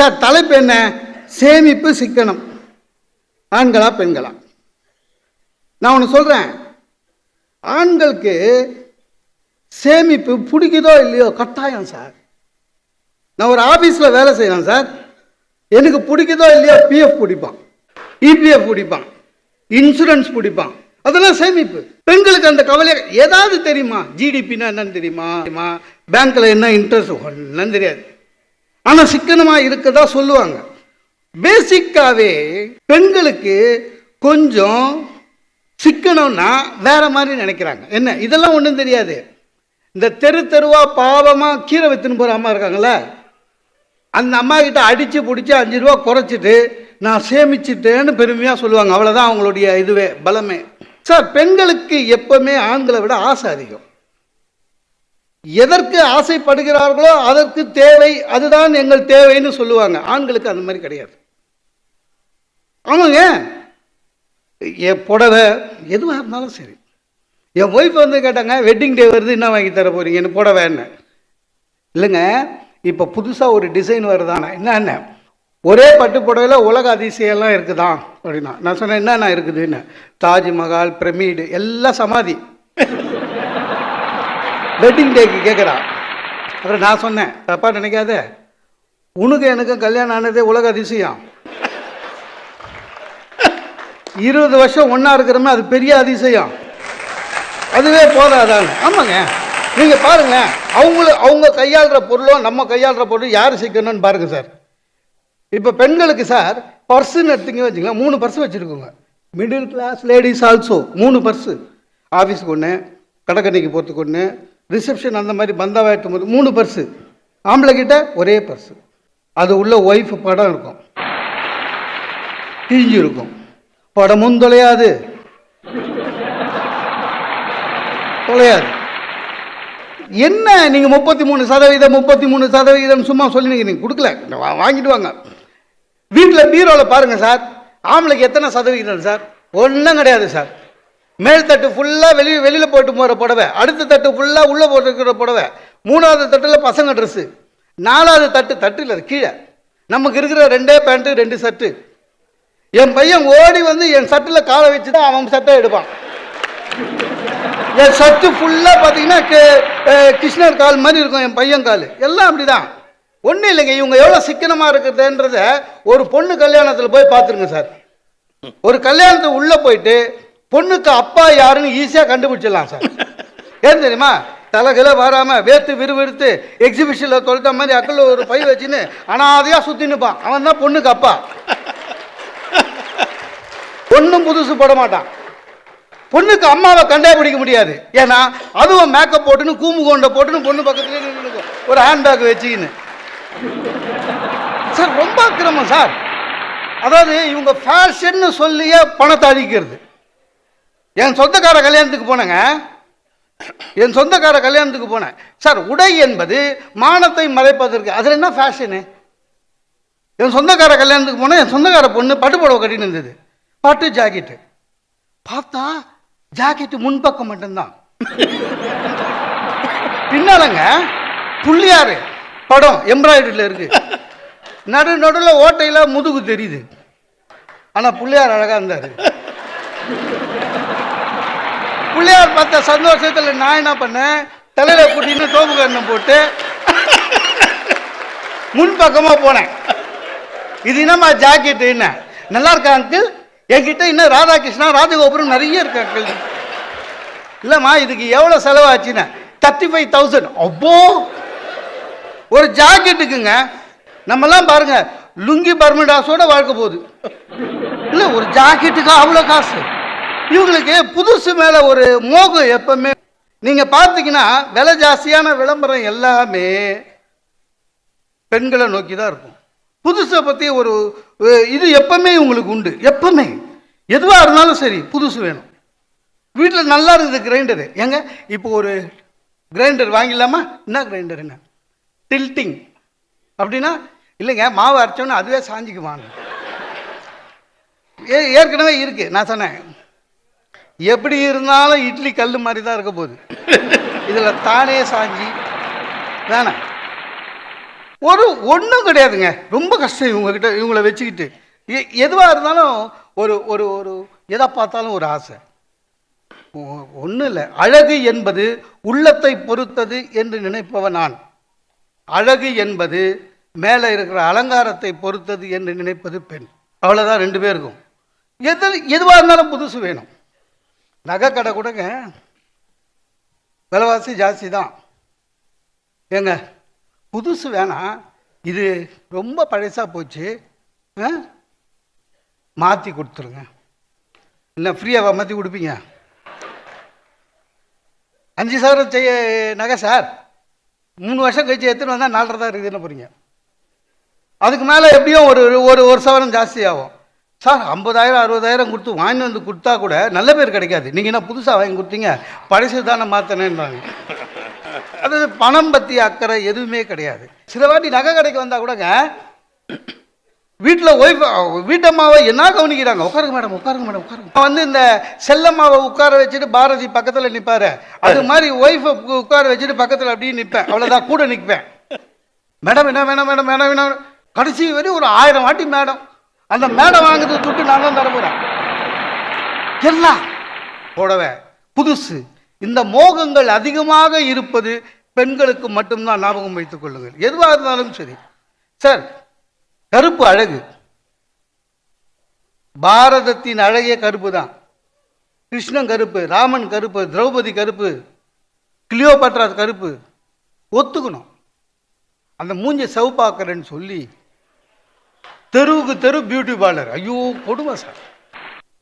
Sir தலைப்பு என்ன? சேமிப்பு சிக்கனம். ஆண்களா பெண்களா? நான் ஒன்று சொல்கிறேன் ஆண்களுக்கு சேமிப்பு பிடிக்குதோ இல்லையோ கட்டாயம் சார். நான் ஒரு ஆஃபீஸில் வேலை செய்கிறேன் சார். எனக்கு பிடிக்குதோ இல்லையோ பிஎஃப் பிடிப்பான். இபிஎஃப் பிடிப்பான். இன்சூரன்ஸ் பிடிப்பான். அதெல்லாம் சேமிப்பு. பெண்களுக்கு அந்த கவலை ஏதாவது தெரியுமா? ஜிடிபின்னா என்னன்னு தெரியுமா? பேங்க்கில் என்ன இன்ட்ரெஸ்ட் ஒன்றும் தெரியாது. ஆனால் சிக்கனமாக இருக்கதா சொல்லுவாங்க. பேசிக்காகவே பெண்களுக்கு கொஞ்சம் சிக்கனம்னா வேற மாதிரி நினைக்கிறாங்க. என்ன? இதெல்லாம் ஒன்றும் தெரியாது. இந்த தெரு தெருவா பாவமாக கீரை வித்துன்னு போகிற அம்மா இருக்காங்களே அந்த அம்மா கிட்ட அடித்து பிடிச்சி அஞ்சு ரூபா குறைச்சிட்டு நான் சேமிச்சிட்டேன்னு பெருமையாக சொல்லுவாங்க. அவ்வளோதான் அவங்களுடைய இதுவே பலமே. சார் பெண்களுக்கு எப்பவுமே ஆண்களை விட ஆசை அதிகம். எதற்கு ஆசைப்படுகிறார்களோ அதற்கு தேவை அதுதான் எங்கள் தேவைன்னு சொல்லுவாங்க. ஆண்களுக்கு அந்த மாதிரி கிடையாது. ஆமாங்க. என் புடவை எதுவாக இருந்தாலும் சரி. என் ஒய்ஃப் வந்து கேட்டாங்க வெட்டிங் டே வருது என்ன வாங்கி தர போறீங்கன்னு புடவைன்னு இல்லைங்க. இப்போ புதுசாக ஒரு டிசைன் வருதானே? என்னென்ன ஒரே பட்டு புடவையில் உலக அதிசயம்லாம் இருக்குதான் அப்படின்னா நான் சொன்னேன் என்னென்ன இருக்குதுன்னு தாஜ்மஹால் பிரமிடு எல்லாம் சமாதி. வெட்டிங் டேக்கு கேட்குறான் அப்புறம் நான் சொன்னேன் தப்பாக நினைக்காத. உனக்கு எனக்கு கல்யாணம் ஆனதே உலக அதிசயம். இருபது வருஷம் ஒன்றா இருக்கிறோமே அது பெரிய அதிசயம். அதுவே போதாதான்னு ஆமாங்க. நீங்கள் பாருங்களேன் அவங்கள அவங்க கையாளுற பொருளும் நம்ம கையாளுற பொருளும் யார் சிக்கணும்னு பாருங்கள் சார். இப்போ பெண்களுக்கு சார் பர்ஸுன்னு எடுத்தீங்க வச்சுங்களேன் மூணு பர்ஸ் வச்சுருக்கோங்க. மிடில் கிளாஸ் லேடிஸ் ஆல்சோ மூணு பர்ஸு ஆஃபீஸுக்கு ஒன்று கடற்கரைக்கு போகிறதுக்கு ஒன்று ரிசப்ஷன் அந்த மாதிரி பந்தாவா போது மூணு பர்ஸு ஆம்பளை கிட்ட ஒரே பர்ஸு அது உள்ள ஒய்ஃப் படம் இருக்கும். கிழிஞ்சு இருக்கும். படமும் தொலையாது. தொலையாது. என்ன நீங்கள் முப்பத்தி மூணு சதவீதம் முப்பத்தி மூணு சதவீதம் சும்மா சொல்லி நீங்க கொடுக்கல. வாங்கிட்டு வாங்க. வீட்டில் பீரோவில் பாருங்கள் சார். ஆம்பளைக்கு எத்தனை சதவீதம் சார்? ஒன்றும் கிடையாது சார். மேல் தட்டு ஃபுல்லாக வெளியே வெளியில் போட்டு போகிற புடவை. அடுத்த தட்டு ஃபுல்லாக உள்ளே போட்டுருக்கிற புடவை. மூணாவது தட்டில் பசங்க ட்ரெஸ்ஸு நாலாவது தட்டு தட்டு இல்லை அது கீழே. நமக்கு இருக்கிற ரெண்டே பேண்ட்டு ரெண்டு சர்ட்டு என் பையன் ஓடி வந்து என் சட்டில் காலை வச்சு தான் அவன் சட்டை எடுப்பான். என் சட்டு ஃபுல்லாக பார்த்தீங்கன்னா கிருஷ்ணர் கால் மாதிரி இருக்கும் என் பையன் கால். எல்லாம் அப்படிதான். ஒன்றும் இல்லைங்க இவங்க எவ்வளோ சிக்கனமாக இருக்கிறதுன்றத ஒரு பொண்ணு கல்யாணத்தில் போய் பார்த்துருங்க சார். ஒரு கல்யாணத்துக்கு உள்ளே போயிட்டு பொண்ணுக்கு அப்பா யாருன்னு ஈஸியாக கண்டுபிடிச்சிடலாம் சார். ஏன் தெரியுமா? தலைகளை வராமல் வேத்து விறுவிறுத்து எக்ஸிபிஷனில் தொலைத்த மாதிரி அக்கல்ல ஒரு பை வச்சுன்னு அனாதையாக சுற்றி நிற்பான் அவன் தான் பொண்ணுக்கு அப்பா. ஒன்றும் புதுசு போட மாட்டான். பொண்ணுக்கு அம்மாவை கண்டே பிடிக்க முடியாது. ஏன்னா அதுவும் மேக்கப் போட்டுன்னு கூம்பு கொண்ட போட்டுன்னு பொண்ணு பக்கத்துலேயே நின்று ஒரு ஹேண்ட்பேக் வச்சுக்கின்னு. சார் ரொம்ப அக்கிரமம் சார். அதாவது இவங்க ஃபேஷன்னு சொல்லியே பணத்தை அழிக்கிறது. என் சொந்தக்கார கல்யாணத்துக்கு போனேங்க. என் சொந்தக்கார கல்யாணத்துக்கு போனேன். சார் உடை என்பது மானத்தை மறைப்பதற்கு அதில் என்ன ஃபேஷனு என் சொந்தக்கார கல்யாணத்துக்கு போனேன். என் சொந்தக்கார பொண்ணு பட்டு புடவை கட்டின்னு இருந்தது. பட்டு ஜாக்கெட்டு பார்த்தா ஜாக்கெட்டு முன்பக்கம் மட்டும்தான். பின்னாலங்க புள்ளியாரு படம் எம்ப்ராய்டரியில் இருக்கு. நடு நடுவில் ஓட்டையில் முதுகு தெரியுது. ஆனால் பிள்ளையார் அழகாக இருந்தார். பிள்ளையார் பார்த்த சந்தோஷத்தில் நான் என்ன பண்ணேன்? தலையில் கூட்டின்னு தோப்பு கண்ணை போட்டு முன்பக்கமாக போனேன். இது என்னம்மா ஜாக்கெட்டு என்ன? நல்லா இருக்கா அங்கிள் என்கிட்ட இன்னும் ராதாகிருஷ்ணா ராஜகோபுரம் நிறைய இருக்கு அங்கிள் இல்லைம்மா இதுக்கு எவ்வளோ செலவாச்சுன்னு? தேர்ட்டி ஃபைவ் தௌசண்ட் அப்போ ஒரு ஜாக்கெட்டுக்குங்க நம்மலாம் பாருங்க லுங்கி பர்மடாஸோட வாழ்க்கை போகுது. இல்லை ஒரு ஜாக்கெட்டுக்கு அவ்வளோ காசு. இவங்களுக்கு புதுசு மேலே ஒரு மோகம் எப்பவுமே. நீங்கள் பார்த்தீங்கன்னா விலை ஜாஸ்தியான விளம்பரம் எல்லாமே பெண்களை நோக்கி தான் இருக்கும். புதுசை பற்றி ஒரு இது எப்பவுமே உங்களுக்கு உண்டு. எப்பவுமே. எதுவாக இருந்தாலும் சரி புதுசு வேணும். வீட்டில் நல்லா இருக்குது கிரைண்டரு. ஏங்க இப்போ ஒரு கிரைண்டர் வாங்கிடலாமா? என்ன கிரைண்டர் என்ன டில்ட்டிங் அப்படின்னா இல்லைங்க மாவு அரைச்சோன்னு அதுவே சாஞ்சிக்குவாங்க ஏ ஏற்கனவே இருக்குது நான் சொன்னேன் எப்படி இருந்தாலும் இட்லி கல் மாதிரி தான் இருக்க போகுது. இதில் தானே சாஞ்சி. வேணாம். ஒரு ஒன்றும் கிடையாதுங்க. ரொம்ப கஷ்டம் இவங்கக்கிட்ட இவங்கள வச்சுக்கிட்டு. எதுவாக இருந்தாலும் ஒரு ஒரு ஒரு எதை பார்த்தாலும் ஒரு ஆசை. ஒன்றும் இல்லை. அழகு என்பது உள்ளத்தை பொறுத்தது என்று நினைப்பவன் நான். அழகு என்பது மேலே இருக்கிற அலங்காரத்தை பொறுத்தது என்று நினைப்பது பெண். அவ்வளோதான் ரெண்டு பேருக்கும். எது எதுவாக இருந்தாலும் புதுசு வேணும். நகை கடை கூடங்க. விலைவாசி ஜாஸ்தி தான் ஏங்க புதுசு வேணாம் இது ரொம்ப பழசாக போச்சு. மாற்றி கொடுத்துருங்க. இல்லை ஃப்ரீயாக மாற்றி கொடுப்பீங்க? அஞ்சு சவரம் செய்ய நகை சார். மூணு வருஷம் கழிச்சு எத்தனை வந்தால் நாலரை தான் இருக்குதுன்னு போகிறீங்க அதுக்கு மேலே எப்படியும் ஒரு ஒரு ஒரு சவரம் ஜாஸ்தி ஆகும். சார் ஐம்பதாயிரம் அறுபதாயிரம் கொடுத்து வாங்கி வந்து கொடுத்தா கூட நல்ல பேர் கிடைக்காது. நீங்கள் என்ன புதுசாக வாங்கி கொடுத்தீங்க? பழசு தானே மாற்றினேன்றாங்க அது பணம் பற்றி அக்கறை எதுவுமே கிடையாது. சில வாட்டி நகை கடைக்கு வந்தால் கூடங்க வீட்டில் ஒய்ஃப் வீட்டம்மாவை என்ன கவனிக்கிறாங்க? உட்காருங்க மேடம் உட்காருங்க மேடம் உட்காருங்க. வந்து இந்த செல்லம்மாவை உட்கார வச்சுட்டு பாரதி பக்கத்தில் நிற்பாரு அது மாதிரி ஒய்ஃபை உட்கார வச்சுட்டு பக்கத்தில் அப்படியே நிற்பேன் அவ்வளோதான் கூட நிற்பேன் மேடம் என்ன வேணாம் மேடம் வேணாம் வேணாம். கடைசி வரையும் ஒரு ஆயிரம் வாட்டி மேடம். அந்த மேடை வாங்குறது துட்டு நான் தான் தர எல்லாம் புடவை புதுசு இந்த மோகங்கள் அதிகமாக இருப்பது பெண்களுக்கு மட்டும்தான் ஞாபகம் வைத்துக் கொள்ளுங்கள். எதுவாக இருந்தாலும் சரி. சார் கருப்பு அழகு. பாரதத்தின் அழகிய கருப்பு தான். கிருஷ்ணன் கருப்பு ராமன் கருப்பு திரௌபதி கருப்பு கிளியோபாட்ரா கருப்பு. ஒத்துக்கணும். அந்த மூஞ்சை செவப்பாக்குறேன்னு சொல்லி தெருவுக்கு தெரு பியூட்டி பார்லர் ஐயோ கொடுமை சார்.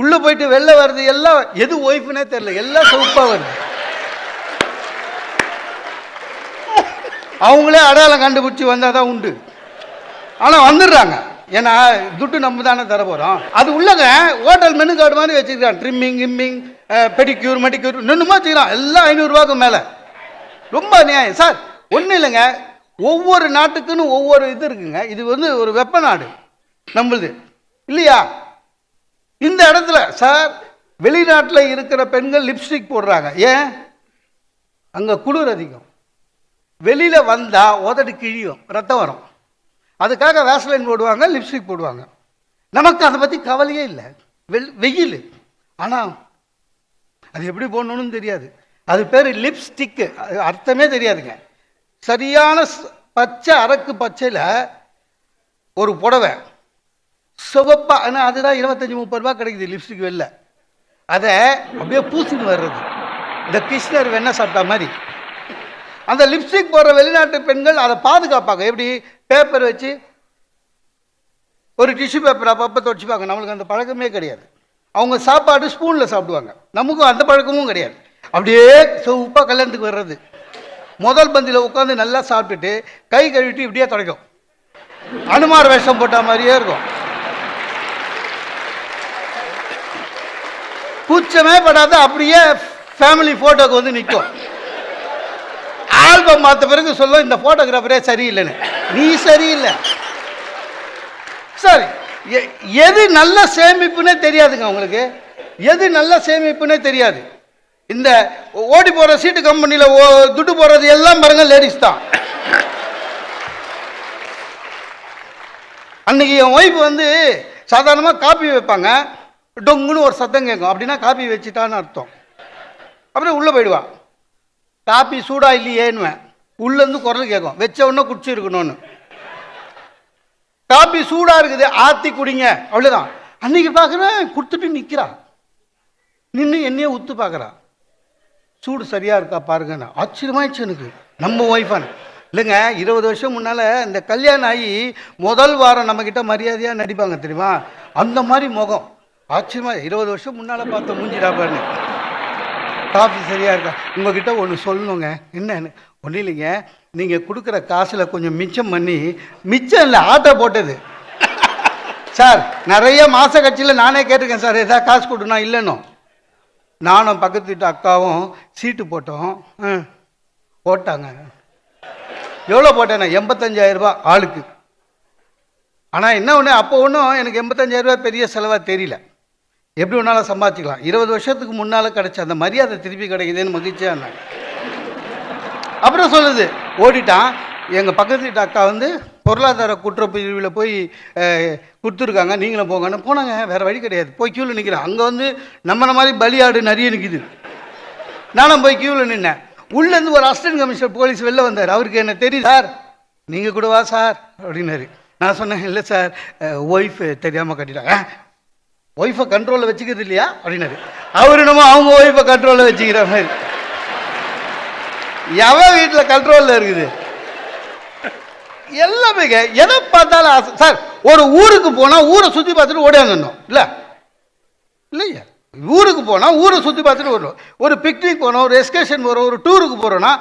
உள்ள போயிட்டு வெளில வர்றது எல்லாம் எது ஒய்ஃப்னே தெரியல எல்லாம் சூப்பாக வருது. அவங்களே அடையாளம் கண்டுபிடிச்சி வந்தால் தான் உண்டு. ஆனால் வந்துடுறாங்க. ஏன்னா துட்டு நம்ம தானே தர போகிறோம் அது உள்ளங்க ஹோட்டல் மெனு கார்டு மாதிரி வச்சுருக்கான் ட்ரிம்மிங் கிம்மிங் பெடிக்யூர் மெடிக்யூர் நின்றுமா வச்சுக்கிறான். எல்லாம் ஐநூறுரூவாக்கு மேலே. ரொம்ப நியாயம். சார் ஒன்றும் இல்லைங்க. ஒவ்வொரு நாட்டுக்குன்னு ஒவ்வொரு இது இருக்குங்க. இது வந்து ஒரு வெப்ப நாடு நம்மளுது. இல்லையா? இந்த இடத்துல சார் வெளிநாட்டில் இருக்கிற பெண்கள் லிப்ஸ்டிக் போடுறாங்க. ஏன்? அங்கே குளிர் அதிகம். வெளியில் வந்தால் உதடு கிழியும் ரத்தம் வரும். அதுக்காக வேஸ்லைன் போடுவாங்க லிப்ஸ்டிக் போடுவாங்க. நமக்கு அதை பற்றி கவலையே இல்லை. வெள் வெயில். ஆனால் அது எப்படி போடணும்னு தெரியாது. அது பேர் லிப்ஸ்டிக்கு அர்த்தமே தெரியாதுங்க. சரியான பச்சை அரக்கு பச்சையில் ஒரு புடவை சிவப்பா ஆனால் அதுதான் இருபத்தஞ்சி முப்பது ரூபா கிடைக்குது லிப்ஸ்டிக் வெளில. அதை அப்படியே பூசின்னு வர்றது. இந்த கிருஷ்ணர் வெண்ணெய் சாப்பிட்டா மாதிரி. அந்த லிப்ஸ்டிக் போடுற வெளிநாட்டு பெண்கள் அதை பாதுகாப்பாங்க. எப்படி? பேப்பர் வச்சு ஒரு டிஷ்யூ பேப்பர் அப்பப்போ தொடச்சிப்பாங்க. நம்மளுக்கு அந்த பழக்கமே கிடையாது. அவங்க சாப்பாடு ஸ்பூனில் சாப்பிடுவாங்க. நமக்கும் அந்த பழக்கமும் கிடையாது. அப்படியே சிவப்பாக கல்யாணத்துக்கு வர்றது. முதல் பந்தியில் உட்காந்து நல்லா சாப்பிட்டுட்டு கை கழுவிட்டு இப்படியே துடைக்கும். அனுமார் வேஷம் போட்ட மாதிரியே இருக்கும். கூச்சமே படாத அப்படியே ஃபேமிலி ஃபோட்டோக்கு வந்து நிற்கும் ஆல்பம் பார்த்த பிறகு சொல்ல இந்த ஃபோட்டோகிராஃபரே சரியில்லைன்னு. நீ சரியில்லை. சரி எ- எது நல்ல சேமிப்புன்னே தெரியாதுங்க உங்களுக்கு. எது நல்ல சேமிப்புன்னே தெரியாது. இந்த ஓடி போகிற சீட்டு கம்பெனியில் துட்டு போடுறது எல்லாம் பாருங்க லேடிஸ் தான். அன்னைக்கு என் ஒய்ஃப் வந்து சாதாரணமாக காப்பி வைப்பாங்க. டொங்குன்னு ஒரு சத்தம் கேட்கும். அப்படின்னா காப்பி வச்சுட்டான்னு அர்த்தம். அப்புறம் உள்ளே போயிடுவா. காப்பி சூடாக இல்லையேன்னுவேன். உள்ளேருந்து குரல் கேட்கும். வச்ச உடனே குடிச்சு இருக்கணும்னு. காப்பி சூடாக இருக்குது ஆத்தி குடிங்க. அவ்வளோதான் அன்னைக்கு பார்க்குறேன் கொடுத்துட்டு நிற்கிறா நின்று என்னையே உத்து பார்க்குறா சூடு சரியாக இருக்கா பாருங்க ஆச்சரியமாயிடுச்சு எனக்கு. நம்ம ஒய்ஃபான் இல்லைங்க இருபது வருஷம் முன்னால் இந்த கல்யாணம் ஆகி முதல் வாரம் நம்மக்கிட்ட மரியாதையாக நடிப்பாங்க தெரியுமா? அந்த மாதிரி முகம். ஆச்சரியமா இருபது வருஷம் முன்னால் பார்த்த மூஞ்சிடா பாருங்க காஃபி சரியாக இருக்கா? உங்ககிட்ட ஒன்று சொல்லணுங்க. என்னன்னு? ஒன்றும் இல்லைங்க. நீங்கள் கொடுக்குற காசில் கொஞ்சம் மிச்சம் பண்ணி மிச்சம் இல்லை ஆட்டோ போட்டது. சார் நிறைய மாத கட்சியில் நானே கேட்டிருக்கேன் சார் எதாவது காசு கொடுனா இல்லைன்னு. நானும் பக்கத்து வீட்டு அக்காவும் சீட்டு போட்டோம். ஆ, போட்டாங்க. எவ்வளோ போட்டேண்ணே எண்பத்தஞ்சாயிரரூபா ஆளுக்கு. ஆனால் என்ன ஒன்று அப்போ ஒன்றும் எனக்கு எண்பத்தஞ்சாயிரரூபா பெரிய செலவாக தெரியல. எப்படி வேணாலும் சம்பாதிச்சிக்கலாம். இருபது வருஷத்துக்கு முன்னால் கிடச்ச அந்த மரியாதை திருப்பி கிடைக்குதுன்னு மகிழ்ச்சியாக இருந்தாங்க. அப்புறம் சொல்லுது ஓடிட்டான். எங்கள் பக்கத்து வீட்டு அக்கா வந்து பொருளாதார குற்றப்பிரிவில் போய் கொடுத்துருக்காங்க நீங்களும் போங்கன்னு போனாங்க. வேறு வழி கிடையாது. போய் க்யூவில் நிற்கிறேன் அங்கே வந்து நம்மளை மாதிரி பலியாடு நிறைய நிற்கிது நானும் போய் க்யூவில் நின்னேன். உள்ளேருந்து ஒரு அசிஸ்டன்ட் கமிஷனர் போலீஸ் வெளில வந்தார். அவருக்கு என்ன தெரியும் சார் நீங்கள் கூடவா சார்? அப்படின்னாரு. நான் சொன்னேன் இல்லை சார். ஒய்ஃப் தெரியாமல் கட்டிட்டாங்க. ஒய்ஃபை கண்ட்ரோலில் வச்சுக்கிறது இல்லையா? அப்படின்னாரு. அவர் என்னமோ அவங்க ஒய்ஃபை கண்ட்ரோலில் வச்சுக்கிற மாதிரி. எவன் வீட்டில் கண்ட்ரோலில் இருக்குது? எல்லாமே எதை பார்த்தாலும் ஆசை. சார் ஒரு ஊருக்கு போனால் ஊரை சுற்றி பார்த்துட்டு ஓடியாங்கணும் இல்லை? இல்லையா. ஊருக்கு போனால் ஊரை சுற்றி பார்த்துட்டு வரணும் ஒரு பிக்னிக் போகிறோம் ஒரு எஸ்கேஷன் போகிறோம் ஒரு டூருக்கு போகிறோன்னா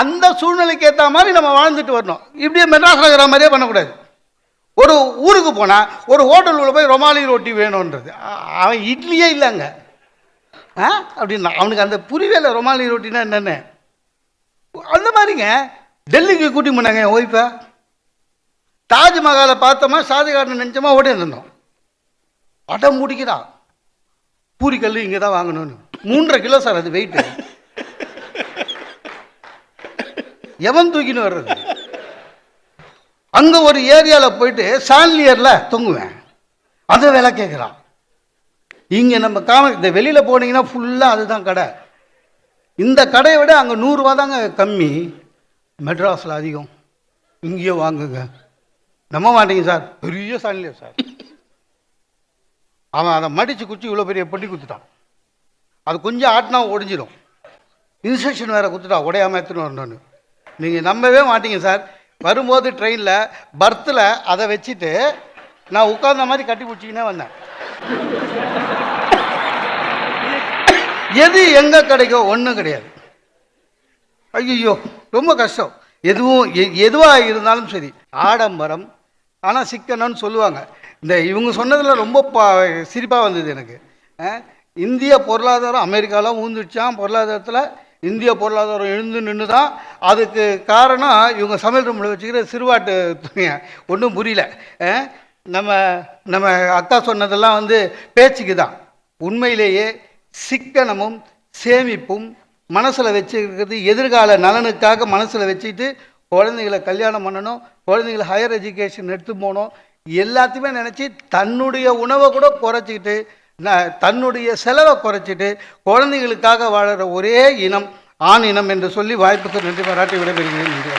அந்த சூழ்நிலைக்கு ஏற்ற மாதிரி நம்ம வாழ்ந்துட்டு வரணும். இப்படியே மெட்ராஸ் நகர மாதிரியே பண்ணக்கூடாது. ஒரு ஊருக்கு போனால் ஒரு ஹோட்டலுக்குள்ள போய் ரொமாலி ரொட்டி வேணுன்றது அவன் இட்லியே இல்லைங்க. ஆ அப்படின்னா அவனுக்கு அந்த புரியவே ரொமாலி ரொட்டினா என்னென்ன. அந்த மாதிரிங்க. டெல்லிக்கு கூட்டி போனாங்க என் ஒய்ஃபை தாஜ்மஹாலை பார்த்தோமா ஷாஜகாரன் நினச்சோமா ஓடி இருந்தோம் அடம் முடிக்கிறான் பூரிக்கல் இங்கே தான் வாங்கணும்னு. மூன்றரை கிலோ சார் அது வெயிட்டு எவன் தூக்கின்னு வர்றது? அங்கே ஒரு ஏரியாவில் போயிட்டு சான்லியரில் தொங்குவேன். அது விலை கேட்குறான் இங்கே நம்ம காம இந்த வெளியில் போனீங்கன்னா ஃபுல்லாக அதுதான் கடை. இந்த கடையை விட அங்கே நூறுரூவா தாங்க கம்மி. மெட்ராஸில் அதிகம். இங்கேயே வாங்குங்க. நம்ப மாட்டீங்க சார். பெரிய சான்லியர் சார். அவன் அதை மடித்து குச்சி இவ்வளோ பெரிய பொட்டி குத்துட்டான். அது கொஞ்சம் ஆட்டினா ஒடிஞ்சிடும் இன்ஸ்ட்ரக்ஷன் வேறு குத்துட்டான் உடையாமல் எடுத்துன்னு வரணும்னு. நீங்கள் நம்பவே மாட்டீங்க சார். வரும்போது ட்ரெயினில் பர்த்தில் அதை வச்சுட்டு நான் உட்கார்ந்த மாதிரி கட்டி பிடிச்சிக்கினே வந்தேன். எது எங்கே கிடைக்கும்? ஒன்றும் கிடையாது. ஐயோ ரொம்ப கஷ்டம். எதுவும் எ- இருந்தாலும் சரி ஆடம்பரம். ஆனால் சிக்கனம்னு சொல்லுவாங்க. இந்த இவங்க சொன்னதில் ரொம்ப பா சிரிப்பாக வந்தது எனக்கு. இந்திய பொருளாதாரம் அமெரிக்காலாம் ஊந்துச்சான் பொருளாதாரத்தில் இந்திய பொருளாதாரம் எழுந்து நின்று தான் அதுக்கு காரணம் இவங்க சமையல் ரூமில் வச்சுக்கிற சிறுவாட்டு துணியை. ஒன்றும் புரியல. நம்ம நம்ம அக்கா சொன்னதெல்லாம் வந்து பேச்சுக்கு தான். உண்மையிலேயே சிக்கனமும் சேமிப்பும் மனசில் வச்சுருக்கிறது எதிர்கால நலனுக்காக மனசில் வச்சுட்டு குழந்தைங்களை கல்யாணம் பண்ணணும் குழந்தைங்களை ஹையர் எஜுகேஷன் எடுத்து போகணும் எல்லாத்தையுமே நினச்சி தன்னுடைய உணவை கூட குறைச்சிக்கிட்டு ந- தன்னுடைய செலவை குறைச்சிட்டு குழந்தைங்களுக்காக வாழற ஒரே இனம் ஆண் இனம் என்று சொல்லி வாய்ப்புக்கு நன்றி பாராட்டி விடைபெறுகிறேன் நன்றி